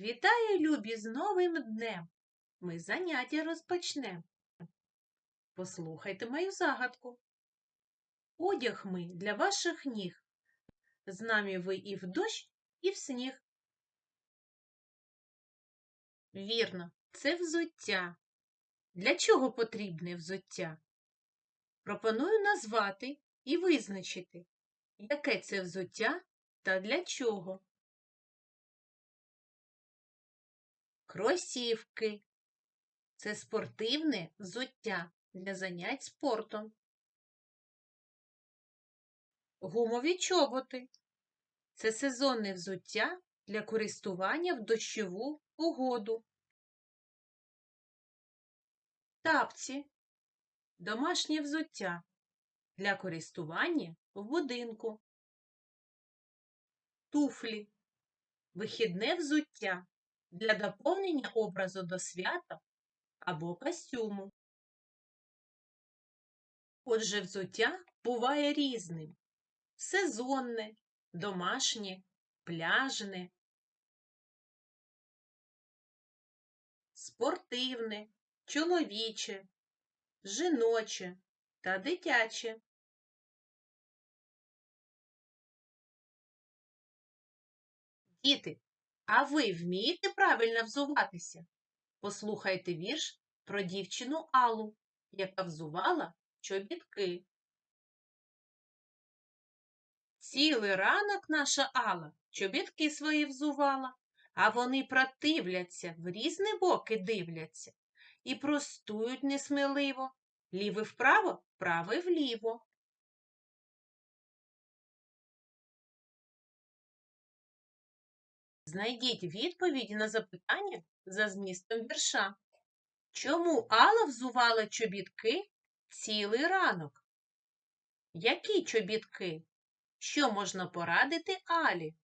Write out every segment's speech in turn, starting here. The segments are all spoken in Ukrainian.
Вітаю, любі, з новим днем. Ми заняття розпочнемо. Послухайте мою загадку. Одяг ми для ваших ніг. З нами ви і в дощ, і в сніг. Вірно, це взуття. Для чого потрібне взуття? Пропоную назвати і визначити, яке це взуття та для чого. Кросівки це спортивне взуття для занять спортом. Гумові чоботи це сезонне взуття для користування в дощову погоду. Тапці домашнє взуття для користування в будинку. Туфлі вихідне взуття для доповнення образу до свята або костюму. Отже, взуття буває різним сезонне, домашнє, пляжне, спортивне, чоловіче, жіноче та дитяче. Діти, а ви вмієте правильно взуватися? Послухайте вірш про дівчину Аллу, яка взувала чобітки. Цілий ранок наша Алла чобітки свої взувала, а вони противляться, в різні боки дивляться і простують несміливо, ліве вправо, праве вліво. Знайдіть відповіді на запитання за змістом вірша. Чому Алла взувала чобітки цілий ранок? Які чобітки? Що можна порадити Алі?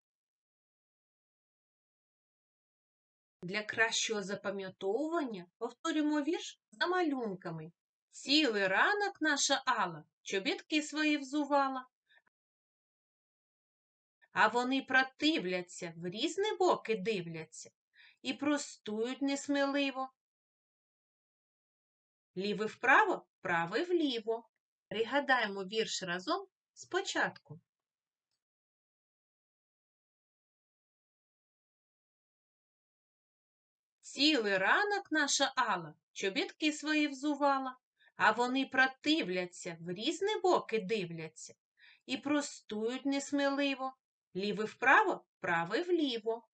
Для кращого запам'ятовування повторюємо вірш за малюнками. Цілий ранок наша Алла чобітки свої взувала, а вони противляться, в різні боки дивляться і простують несміливо. Ліве вправо, праве вліво. Пригадаємо вірш разом спочатку. Цілий ранок наша Алла чобітки свої взувала, а вони противляться, в різні боки дивляться і простують несміливо. Ліве вправо, праве вліво.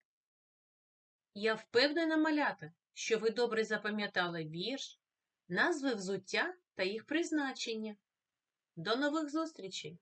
Я впевнена, малята, що ви добре запам'ятали вірш, назви взуття та їх призначення. До нових зустрічей!